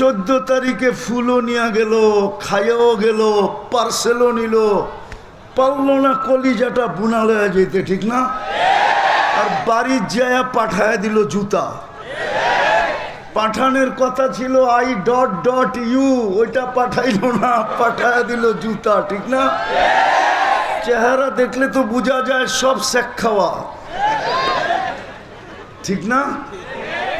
চোদ্দ তারিখে ফুলও নিয়ে গেল, খাইয়াও গেল, পার্সেলও নিল। পারল না কলিজাটা বুনালে যেতে, ঠিক না? আর বাড়ির যায় পাঠায় দিল জুতা। পাঠানের কথা ছিল, আই ডট ডট ইউ ওইটা পাঠাইল না, পাঠায় দিল জুতা, ঠিক না? চেহারা দেখলে তো বোঝা যায় সব শেখ খাওয়া। ঠিক না?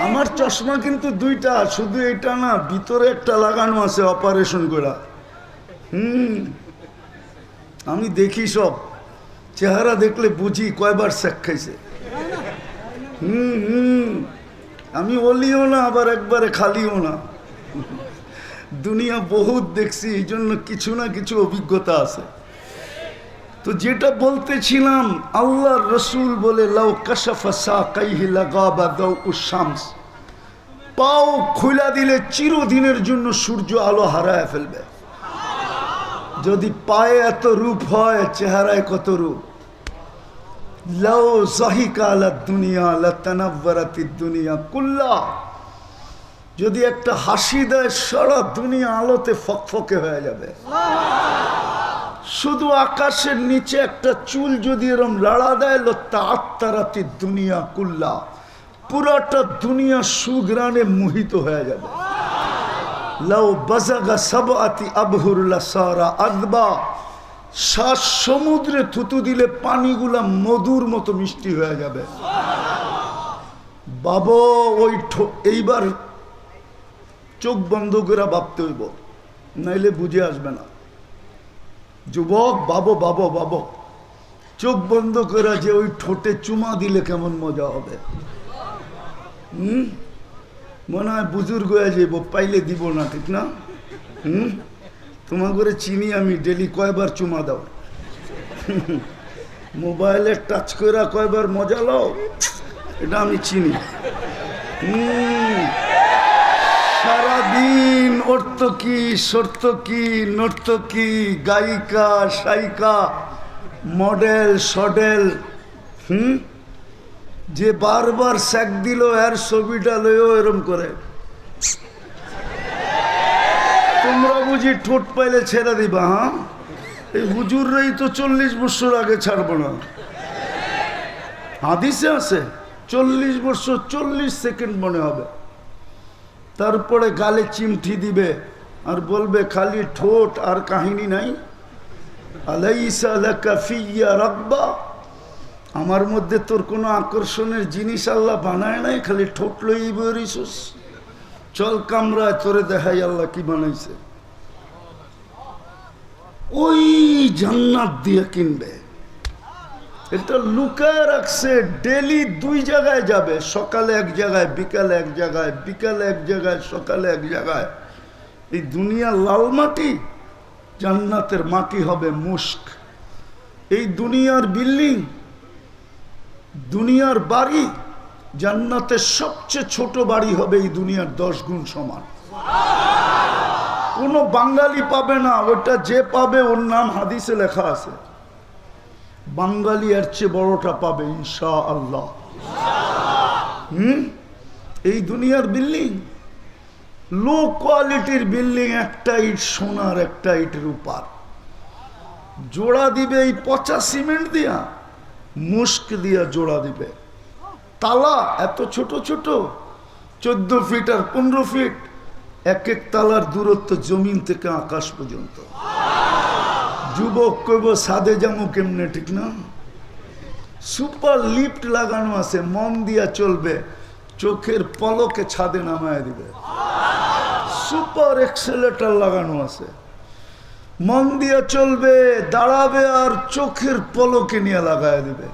আমার চশমা কিন্তু দুইটা, শুধু এটা না, ভিতরে একটা লাগানো আছে অপারেশন করা হুম। আমি দেখি সব। চেহারা দেখলে বুঝি কয়বার শেখ খাইছে। হুম হুম। আমি অলিও না, আবার একবারে খালিও না। দুনিয়া বহুত দেখছি এই জন্য কিছু না কিছু অভিজ্ঞতা আছে। তো যেটা বলতেছিলাম, আল্লাহর রসুল বলে, লাউ কাশাফা সা কাইহি পাও খুলা দিলে চিরদিনের জন্য সূর্য আলো হারায় ফেলবে। যদি পায়ে এত রূপ হয়, চেহারায় কত রূপ? দুনিয়া দুনিয়া কুল্লা। যদি একটা হাসি দেয়, সারা দুনিয়া আলোতে ফকফকে হয়ে যাবে। শুধু আকাশের নিচে একটা চুল যদি এরম লাড়া দেয়, লত্তা আত্মারাতি দুনিয়া কুল্লা। পুরাটা দুনিয়া সুগ্রানে মোহিত হয়ে যাবে। আদবা। সমুদ্রে দিলে পানিগুলা মধুর মতো মিষ্টি হয়ে যাবে। বাবা, ওই এইবার চোখ বন্ধ করে ভাবতে হইব, নাইলে বুঝে আসবে না। যুবক, বাবো বাবো বাবো, চোখ বন্ধ করে যে ওই ঠোঁটে চুমা দিলে কেমন মজা হবে? হুম? মনে হয় বুজুর্গ যাইব, পাইলে দিব না, ঠিক না? হুম? তোমার করে চিনি আমি, ডেলি কয়বার চুমা দাও? মোবাইলে টাচ করে কয়বার মজা লও? এটা আমি চিনি। হুম? সারাদিন অর্থকি সর্তকি নর্তকি গায়িকা সাইকা মডেল, সডেল, হুম? যে বারবার স্যাক দিল, এর ছবিটা লইও এরম করে। তোমরা বুঝি ঠোঁট পাইলে ছেড়ে দিবা হ্যাঁ? এই হুজুররাই তো চল্লিশ বছর আগে ছাড়বো না। হাদিসে আছে, চল্লিশ বছর চল্লিশ সেকেন্ড মনে হবে। তারপরে গালে চিমঠি দিবে আর বলবে, খালি ঠোঁট আর কাহিনী নাই। রাখবা আমার মধ্যে তোর কোনো আকর্ষণের জিনিস আল্লাহ বানায় নাই, খালি ঠোঁট লই বেরিস চল কামরায় তোরে দেখাই আল্লাহ কি বানাইছে। ওই জান্নাত দিয়ে কিনবে। এটা লুকায় রাখছে ডেলি দুই জায়গায় যাবে, সকালে এক জায়গায়, বিকালে এক জায়গায়, বিকালে এক জায়গায়, সকালে এক জায়গায়। এই দুনিয়া লাল মাটি জান্নাতের মাটি হবে মুস্ক এই দুনিয়ার বিল্ডিং, দুনিয়ার বাড়ি, জান্নাতের সবচেয়ে ছোট বাড়ি হবে এই দুনিয়ার দশ গুণ সমান। কোনো বাঙালি পাবে না, ওটা যে পাবে, ওর নাম হাদিসে লেখা আছে। বাঙালি এর চেয়ে বড়টা পাবে ইনশা আল্লাহ হুম? এই দুনিয়ার বিল্ডিং? লো কোয়ালিটির বিল্ডিং একটা ইট, সোনার একটা ইট রূপার জোড়া দিবে এই পচা সিমেন্ট দিয়া মুস্ক দিয়া জোড়া দিবে। তালা এত ছোট ছোট, চোদ্দ ফিট আর পনেরো ফিট, এক এক তালার দূরত্ব জমিন থেকে আকাশ পর্যন্ত। যুবক কইব, সাদে যাব কেমনে ঠিক না? সুপার লিফট লাগানো আছে, মন দিয়া চলবে, চোখের পলকে ছাদে নামায় দিবে। সুপার এক্সেলেটার লাগানো আছে। মন দিয়া চলবে, দাঁড়াবে আর চোখের পলকে নিয়ে লাগায় দিবে।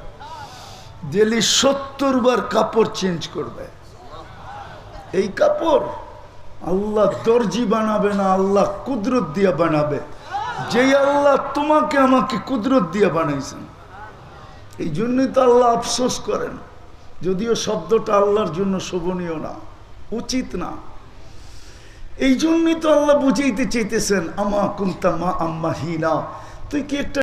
ডেলি সত্তর বার কাপড় চেঞ্জ করবে। এই কাপড় আল্লাহ দর্জি বানাবে না, আল্লাহ কুদরত দিয়া বানাবে। যেই আল্লাহ তোমাকে আমাকে কুদরত দিয়ে বানাইছেন, এই জন্যই তো আল্লাহ আফসোস করেন। যদিও শব্দটা আল্লাহর জন্য শোভনীয় না, উচিত না। এই জন্যই তো আল্লাহ বুঝাইতে চাইতেছেন, আমা কুন্তা মা আম্মা হিনা। তুই কি একটা